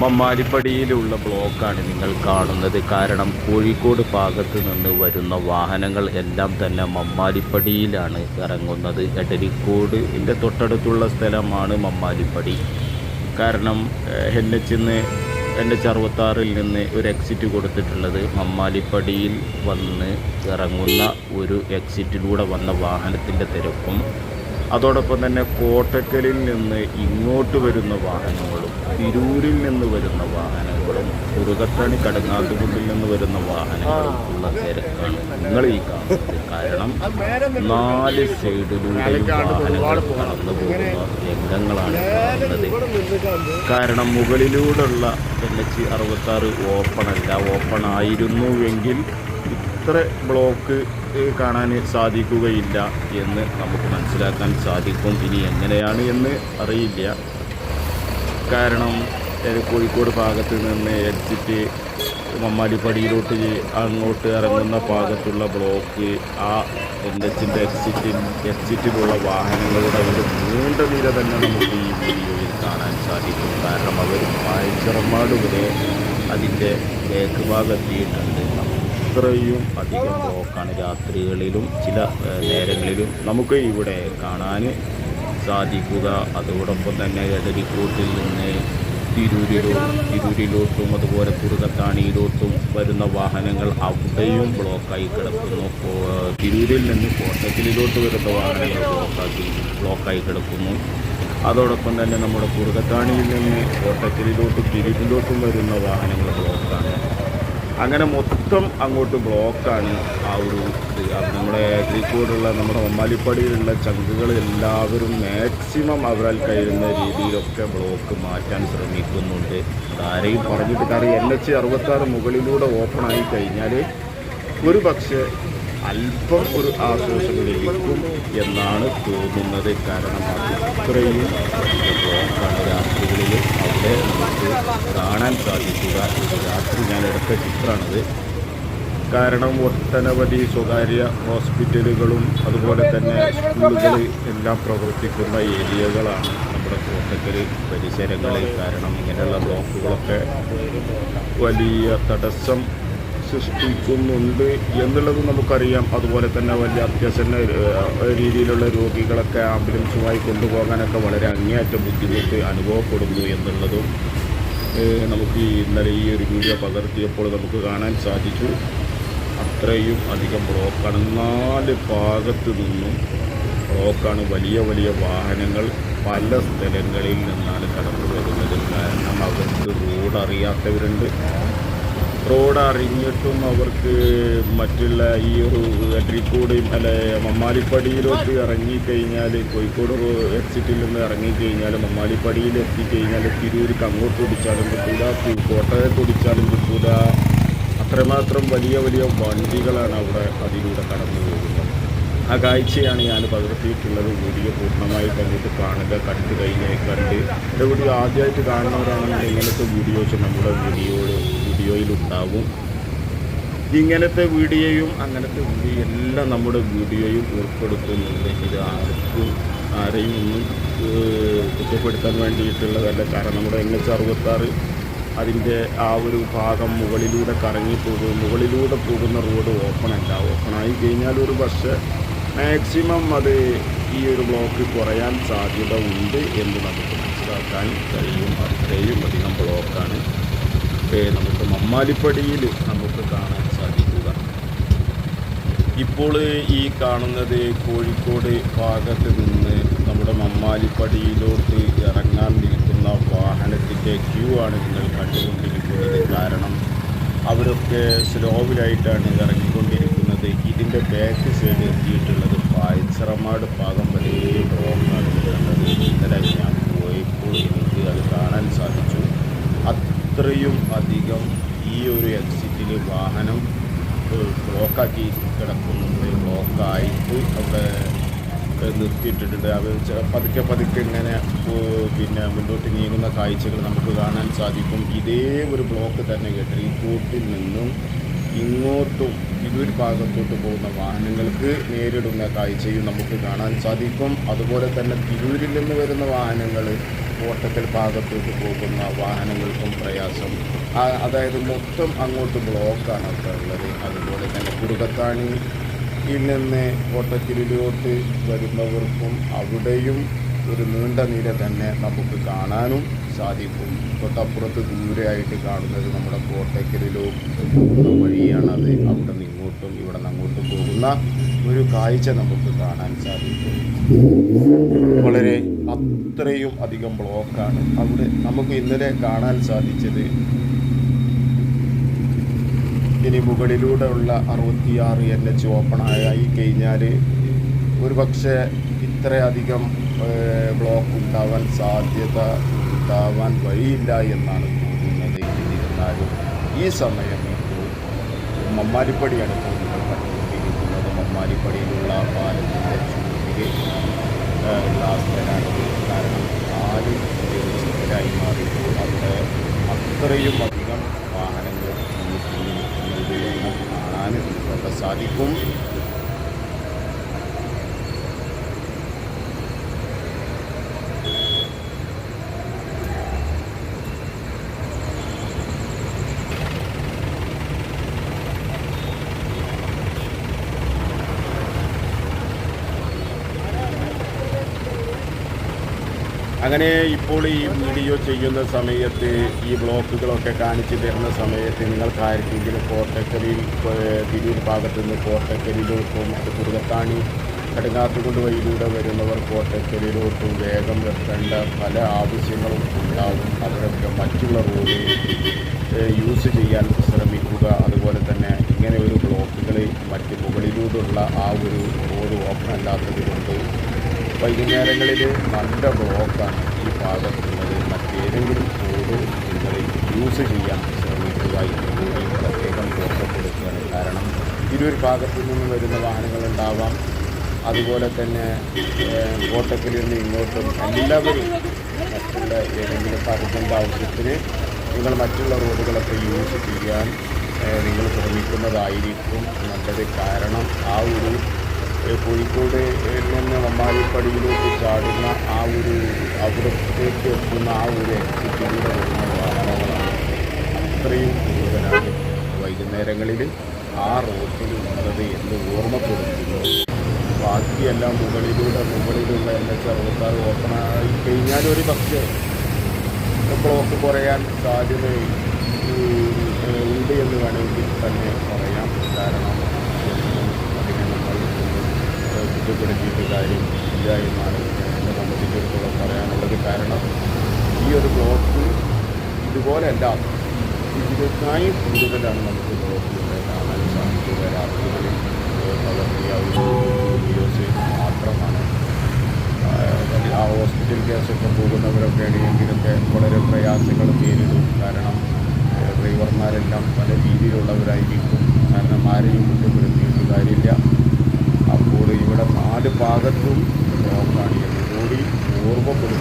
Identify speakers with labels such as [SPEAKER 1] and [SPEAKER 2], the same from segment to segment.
[SPEAKER 1] മമ്മാലിപ്പടിയിലുള്ള ബ്ലോക്കാണ് നിങ്ങൾ കാണുന്നത്. കാരണം കോഴിക്കോട് ഭാഗത്ത് നിന്ന് വരുന്ന വാഹനങ്ങൾ എല്ലാം തന്നെ മമ്മാലിപ്പടിയിലാണ് ഇറങ്ങുന്നത്. എടരിക്കോട് എന്റെ തൊട്ടടുത്തുള്ള സ്ഥലമാണ് മമ്മാലിപ്പടി കാരണം എൻ എച്ച് എൻ എച്ച് അറുപത്താറിൽ നിന്ന് ഒരു എക്സിറ്റ് കൊടുത്തിട്ടുള്ളത് മമ്മാലിപ്പടിയിൽ വന്ന് ഇറങ്ങുന്ന ഒരു എക്സിറ്റിലൂടെ വന്ന വാഹനത്തിന്റെ തിരക്കും അതോടൊപ്പം തന്നെ കോട്ടക്കലിൽ നിന്ന് ഇങ്ങോട്ട് വരുന്ന വാഹനങ്ങളും തിരൂരിൽ നിന്ന് വരുന്ന വാഹനങ്ങളും കുറുകത്തണി കടങ്ങാത്തുകുണ്ടിൽ നിന്ന് വരുന്ന വാഹനങ്ങളും ഉള്ള തിരക്കാണ് നിങ്ങൾ ഈ കാണുന്നത്. കാരണം നാല് സൈഡിലൂടെയും വാഹനങ്ങൾ കടന്നു പോകുന്ന രംഗങ്ങളാണ് കാണുന്നത്. കാരണം മുകളിലൂടെയുള്ള എൻ എച്ച് അറുപത്താറ് ഓപ്പൺ അല്ല ഓപ്പൺ ആയിരുന്നുവെങ്കിൽ ഇത്ര ബ്ലോക്ക് കാണാൻ സാധിക്കുകയില്ല എന്ന് നമുക്ക് മനസ്സിലാക്കാൻ സാധിക്കും. ഇനി എങ്ങനെയാണ് എന്ന് അറിയില്ല. കാരണം കോഴിക്കോട് ഭാഗത്ത് നിന്ന് എക്സിറ്റ് മമ്മാലിപ്പടിയിലോട്ട് അങ്ങോട്ട് ഇറങ്ങുന്ന ഭാഗത്തുള്ള ബ്ലോക്ക് ആ എൻ എച്ചിന്റെ എക്സിറ്റിൽ എക്സിറ്റിലുള്ള വാഹനങ്ങളുടെ ഒരു നീണ്ട നിര തന്നെ നമുക്ക് ഈ വീഡിയോയിൽ കാണാൻ സാധിക്കും. കാരണം അവർ പായച്ചിറമാട് വരെ അതിന്റെ ബേക്ക് ഭാഗത്തെത്തിയിട്ടുണ്ട് അത്രയും അധികം ബ്ലോക്കാണ് രാത്രികളിലും ചില നേരങ്ങളിലും നമുക്ക് ഇവിടെ കാണാൻ സാധിക്കുക. അതോടൊപ്പം തന്നെ എടരിക്കോട്ടിൽ നിന്ന് തിരൂരിലോ തിരൂരിലോട്ടും അതുപോലെ കുറുകത്താണിയിലോട്ടും വരുന്ന വാഹനങ്ങൾ അവിടെയും ബ്ലോക്കായി കിടക്കുന്നു. തിരൂരിൽ നിന്ന് കോട്ടക്കലിലോട്ട് വരുന്ന വാഹനങ്ങൾ ബ്ലോക്കാക്കി ബ്ലോക്കായി കിടക്കുന്നു. അതോടൊപ്പം തന്നെ നമ്മുടെ കുറുകത്താണിയിൽ നിന്ന് കോട്ടക്കലിലോട്ടും തിരൂരിലോട്ടും വരുന്ന വാഹനങ്ങൾ ബ്ലോക്കാണ്. അങ്ങനെ മൊത്തം അങ്ങോട്ട് ബ്ലോക്കാണ് ആ ഒരു നമ്മുടെ കോഴിക്കോടുള്ള നമ്മുടെ ഒമ്മാലിപ്പടിയിലുള്ള ചങ്കുകൾ എല്ലാവരും മാക്സിമം അവരാൽ കഴിയുന്ന രീതിയിലൊക്കെ ബ്ലോക്ക് മാറ്റാൻ ശ്രമിക്കുന്നുണ്ട്. ആരെയും പറഞ്ഞിട്ട് കാര്യം എൻ എച്ച് അറുപത്താറ് മുകളിലൂടെ ഓപ്പൺ ആയി കഴിഞ്ഞാൽ ഒരു പക്ഷേ അല്പം ഒരു ആശ്വാസം ലഭിക്കും എന്നാണ് തോന്നുന്നത്. കാരണം അത് ഇത്രയും വലിയ രാത്രികളിൽ അവിടെ നമുക്ക് കാണാൻ സാധിക്കുക രാത്രി ഞാൻ എടുത്ത ചിത്രമാണത്. കാരണം ഒട്ടനവധി സ്വകാര്യ ഹോസ്പിറ്റലുകളും അതുപോലെ തന്നെ സ്കൂളുകൾ എല്ലാം പ്രവർത്തിക്കുന്ന ഏരിയകളാണ് നമ്മുടെ കോട്ടക്കൽ പരിസരങ്ങളിൽ കാരണം ഇങ്ങനെയുള്ള ബ്ലോക്കുകളൊക്കെ വലിയ തടസ്സം സൃഷ്ടിക്കുന്നുണ്ട് എന്നുള്ളത് നമുക്കറിയാം. അതുപോലെ തന്നെ വലിയ അത്യാസന്ന രീതിയിലുള്ള രോഗികളൊക്കെ ആംബുലൻസുമായി കൊണ്ടുപോകാനൊക്കെ വളരെ അങ്ങേയറ്റം ബുദ്ധിമുട്ട് അനുഭവപ്പെടുന്നു എന്നുള്ളതും നമുക്ക് ഇന്നലെ ഈ ഒരു വീഡിയോ പകർത്തിയപ്പോൾ നമുക്ക് കാണാൻ സാധിച്ചു. അത്രയും അധികം ബ്ലോക്കാണ്. നാല് ഭാഗത്തു നിന്നും ബ്ലോക്കാണ് വലിയ വലിയ വാഹനങ്ങൾ പല സ്ഥലങ്ങളിൽ നിന്നാണ് കടന്നു വരുന്നത് കാരണം അവർക്ക് റോഡ് അറിയാത്തവരുണ്ട്. റോഡ് അറിഞ്ഞിട്ടും അവർക്ക് മറ്റുള്ള ഈ ഒരു എട്രിക്കോട് അല്ലെ മമ്മാലിപ്പടിയിലോട്ട് ഇറങ്ങിക്കഴിഞ്ഞാൽ കോഴിക്കോട് എക്സിറ്റിൽ നിന്ന് ഇറങ്ങിക്കഴിഞ്ഞാൽ മമ്മാലിപ്പടിയിൽ എത്തിക്കഴിഞ്ഞാൽ തിരൂർക്ക് അങ്ങോട്ട് ഓടിച്ചാലും കിട്ടൂല കോട്ടയത്ത് ഓടിച്ചാലും കിട്ടൂല. അത്രമാത്രം വലിയ വലിയ വണ്ടികളാണ് അവിടെ അതിലൂടെ കടന്നു പോകുന്നത്. ആ കാഴ്ചയാണ് ഞാൻ പകർത്തിയിട്ടുള്ളത്. വീഡിയോ പൂർണമായി കണ്ടിട്ട് കാണുക കണ്ട് കഴിഞ്ഞ് കണ്ട്. എന്റെ വീഡിയോ ആദ്യമായിട്ട് കാണുന്നവരാണെങ്കിൽ ഇങ്ങനത്തെ വീഡിയോസ് നമ്മുടെ വീഡിയോ വീഡിയോയിലുണ്ടാവും. ഇങ്ങനത്തെ വീഡിയോയും അങ്ങനത്തെ വീഡിയോ എല്ലാം നമ്മുടെ വീഡിയോയും ഉൾപ്പെടുത്തുന്നുണ്ട്. ഇത് ആർക്കും ആരെയും ഒന്നും കുറ്റപ്പെടുത്താൻ വേണ്ടിയിട്ടുള്ളതല്ല കാരണം നമ്മുടെ എൻ എച്ച് അറുപത്താറ് അതിന്റെ ആ ഒരു ഭാഗം മുകളിലൂടെ കറങ്ങി പോകും മുകളിലൂടെ പോകുന്ന റോഡ് ഓപ്പൺ ആയി കഴിഞ്ഞാൽ ഒരു പക്ഷേ മാക്സിമം അത് ഈ ഒരു ബ്ലോക്ക് കുറയാൻ സാധ്യത ഉണ്ട് എന്ന് നമുക്ക് മനസ്സിലാക്കാൻ കഴിയും. അത്രയും അധികം ബ്ലോക്കാണ് ഏഹ് നമുക്ക് മമ്മാലിപ്പടിയിൽ നമുക്ക് കാണാൻ സാധിക്കുക. ഇപ്പോൾ ഈ കാണുന്നത് കോഴിക്കോട് ഭാഗത്ത് നിന്ന് നമ്മുടെ മമ്മാലിപ്പടിയിലോട്ട് ഇറങ്ങാൻ നിൽക്കുന്ന വാഹനത്തിന്റെ ക്യൂ ആണ് നിങ്ങൾ കണ്ടുകൊണ്ടിരിക്കുന്നത്. കാരണം അവരൊക്കെ സ്ലോവിലായിട്ടാണ് ഇറങ്ങിക്കൊണ്ടിരിക്കുന്നത്. ഇതിന്റെ ബാക്ക് സൈഡ് എത്തിയിട്ടുള്ളത് പായച്ചിറമാട് ഭാഗം വരെ ബ്ലോക്കാണ് കണ്ടത് ഇന്നലെ ഞാൻ പോയപ്പോൾ എനിക്ക് അത് കാണാൻ സാധിച്ചു. അത്രയും അധികം ഈ ഒരു എക്സിറ്റിൽ വാഹനം ബ്ലോക്കാക്കി കിടക്കുന്നുണ്ട്. ബ്ലോക്കായിട്ട് അവിടെ നിർത്തിയിട്ടിട്ടുണ്ട്. ചെ- പതുക്കെ പതുക്കെ ഇങ്ങനെ പിന്നെ മുന്നോട്ട് നീങ്ങുന്ന കാഴ്ചകൾ നമുക്ക് കാണാൻ സാധിക്കും. ഇതേ ഒരു ബ്ലോക്ക് തന്നെ കേട്ടോ. ഈ കൂട്ടിൽ നിന്നും ഇങ്ങോട്ടും
[SPEAKER 2] തിരൂർ ഭാഗത്തോട്ട് പോകുന്ന വാഹനങ്ങൾക്ക് നേരിടുന്ന കാഴ്ചയും നമുക്ക് കാണാൻ സാധിക്കും. അതുപോലെ തന്നെ തിരൂരിൽ നിന്ന് വരുന്ന വാഹനങ്ങൾ കോട്ടക്കൽ ഭാഗത്തോട്ട് പോകുന്ന വാഹനങ്ങൾക്കും പ്രയാസം. അതായത് മൊത്തം അങ്ങോട്ട് ബ്ലോക്കാണ് അവിടെ ഉള്ളത്. അതുപോലെ തന്നെ കുറുകത്താണിയിൽ നിന്ന് കോട്ടക്കലിലോട്ട് വരുന്നവർക്കും അവിടെയും ഒരു നീണ്ട നിര തന്നെ നമുക്ക് കാണാനും സാധിക്കും. തൊട്ടപ്പുറത്ത് ദൂരെയായിട്ട് കാണുന്നത് നമ്മുടെ കോട്ടയ്ക്കലിലും വഴിയാണത് അവിടെ നിന്ന് ഇങ്ങോട്ടും ഇവിടെ നിന്ന് അങ്ങോട്ടും പോകുന്ന ഒരു കാഴ്ച നമുക്ക് കാണാൻ സാധിക്കും. വളരെ അത്രയും അധികം ബ്ലോക്കാണ്. അവിടെ നമുക്ക് ഇന്നലെ കാണാൻ സാധിച്ചത് ഇനി മുകളിലൂടെ ഉള്ള അറുപത്തിയാറ് എൻ എച്ച് ഓപ്പണായി കഴിഞ്ഞാൽ ഒരു പക്ഷേ ഇത്രയധികം ബ്ലോക്ക് ഉണ്ടാവാൻ സാധ്യത ഉണ്ടാവാൻ വഴിയില്ല എന്നാണ് തോന്നുന്നത് എന്നിരുന്നാലും ഈ സമയം ഇപ്പോൾ മമ്മാരിപ്പടിയാണ് ഇപ്പോൾ നിങ്ങൾ കണ്ടുകൊണ്ടിരിക്കുന്നത് മമ്മാരിപ്പടിയിലുള്ള പാലത്തിന്റെ ചൂടിക ഉള്ള കാരണം നാല് ഉദ്യോഗസ്ഥരായി മാറിയപ്പോൾ അവിടെ അത്രയും അധികം വാഹനങ്ങൾ കാണാൻ ഇവിടെ സാധിക്കും അങ്ങനെ ഇപ്പോൾ ഈ വീഡിയോ ചെയ്യുന്ന സമയത്ത് ഈ ബ്ലോക്കുകളൊക്കെ കാണിച്ചു തരുന്ന സമയത്ത് നിങ്ങൾക്ക് ആർക്കെങ്കിലും കോട്ടക്കലിൽ തിരൂർ ഭാഗത്തു നിന്ന് കോട്ടക്കലിലോട്ടും അത് കുറുകത്താണി കടുങ്ങാത്തുകൊണ്ട് വഴിയിലൂടെ വരുന്നവർ കോട്ടക്കലിലോട്ടും വേഗം വെക്കേണ്ട പല ആവശ്യങ്ങളും ഉണ്ടാവും. അവരൊക്കെ മറ്റുള്ള റോഡ് യൂസ് ചെയ്യാൻ ശ്രമിക്കുക. അതുപോലെ തന്നെ ഇങ്ങനെ ഒരു ബ്ലോക്കുകൾ മറ്റ് മുകളിലൂടെയുള്ള ആ ഒരു റോഡ് ഓപ്പൺ അല്ലാത്തത് കൊണ്ട് വൈകുന്നേരങ്ങളിൽ നല്ല ബ്ലോക്കാണ് ഈ ഭാഗത്തുള്ളത്. മറ്റേതെങ്കിലും റോഡ് നിങ്ങൾ യൂസ് ചെയ്യാൻ ശ്രമിക്കുക എന്നുള്ളത് പ്രത്യേകം ബോധപ്പെടുത്തുകയാണ് കാരണം ഇരുവർ ഭാഗത്തു നിന്ന് വരുന്ന വാഹനങ്ങളുണ്ടാവാം അതുപോലെ തന്നെ ഓട്ടത്തിൽ നിന്ന് ഇങ്ങോട്ടും എല്ലാവരും മറ്റുള്ള ഏതെങ്കിലും അർജന്റ് ആവശ്യത്തിന് നിങ്ങൾ മറ്റുള്ള റോഡുകളൊക്കെ യൂസ് ചെയ്യാൻ നിങ്ങൾ ശ്രമിക്കുന്നതായിരിക്കും നല്ലത്. കാരണം ആ ഒരു കോഴിക്കോട് നിന്ന് വമ്മാലിപ്പടിയിലേക്ക് ചാടുന്ന ആ ഒരു അവിടത്തേക്ക് എത്തുന്ന ആ ഒരു എക്സിറ്റിലൂടെ വരുന്ന വാഹനങ്ങളാണ് അത്രയും കൂടുതലാണ്. വൈകുന്നേരങ്ങളിൽ ആ റോഡിലുള്ളത് എന്ന് ഓർമ്മപ്പെടുത്തുന്നു. ബാക്കിയെല്ലാം മുകളിലൂടെ മുകളിലുള്ള എൻ എച്ച് അറുപത്താറ് ഓപ്പൺ ആയി കഴിഞ്ഞാൽ ഒരു പക്ഷേ ബ്ലോക്ക് കുറയാൻ സാധ്യത ഉണ്ട് എന്ന് വേണമെങ്കിൽ തന്നെ പറയാം. കാരണം എന്നും അതിനെ നമ്മൾ ഏഹ്, കുറ്റപ്പെടുത്തിയിട്ട് കാര്യം ഇല്ല എന്നാണ് എന്നെ സംബന്ധിച്ചിടത്തോളം പറയാനുള്ളത് കാരണം ഈ ഒരു ബ്ലോക്ക് ഇതുപോലെയല്ല. ഇതിനായി കൂടുതലാണ് നമുക്ക് ലോകത്തിലൂടെ കാണാൻ സാധിക്കുക രാത്രികളിൽ പകർത്തിയ വീഡിയോസ് മാത്രമാണ്. ആ ഹോസ്പിറ്റൽ കേസൊക്കെ പോകുന്നവരൊക്കെ ആണെങ്കിലൊക്കെ വളരെ പ്രയാസങ്ങൾ നേരിടും. കാരണം ഡ്രൈവർമാരെല്ലാം പല രീതിയിലുള്ളവരായിരിക്കും. കാരണം ആരെയും കുറ്റപ്പെടുത്തിയിട്ട് കാര്യമില്ല. അപ്പോൾ ഇവിടെ നാല് ഭാഗത്തും എന്ന് കൂടി ഓർമ്മപ്പെടുത്തിയിട്ടുണ്ട്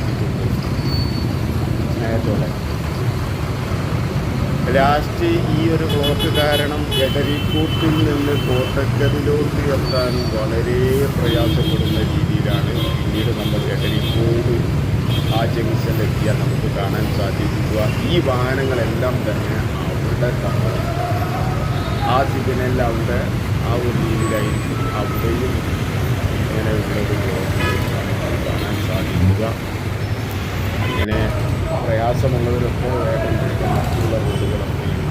[SPEAKER 2] ലാസ്റ്റ് ഈ ഒരു ബ്ലോക്ക് കാരണം എടരിക്കൂട്ടിൽ നിന്ന് കോട്ടക്കലിലോട്ട് എത്താൻ വളരെ പ്രയാസപ്പെടുന്ന രീതിയിലാണ് പിന്നീട് നമ്മൾ എടരിക്കോട് ആ ജംഗ്ഷനിലെത്തിയാൽ നമുക്ക് കാണാൻ സാധിക്കുക. ഈ വാഹനങ്ങളെല്ലാം തന്നെ അവിടെ ആ സിഗ്നലിൽ അവിടെ ആ ഒരു രീതിയിലായിരിക്കും അവിടെയും ഇങ്ങനെയുള്ളൊരു കാണാൻ സാധിക്കുക. ഇങ്ങനെ പ്രയാസമുള്ളവരൊക്കെ വേഗം വേഗം മറ്റുള്ള റോഡുകളൊക്കെ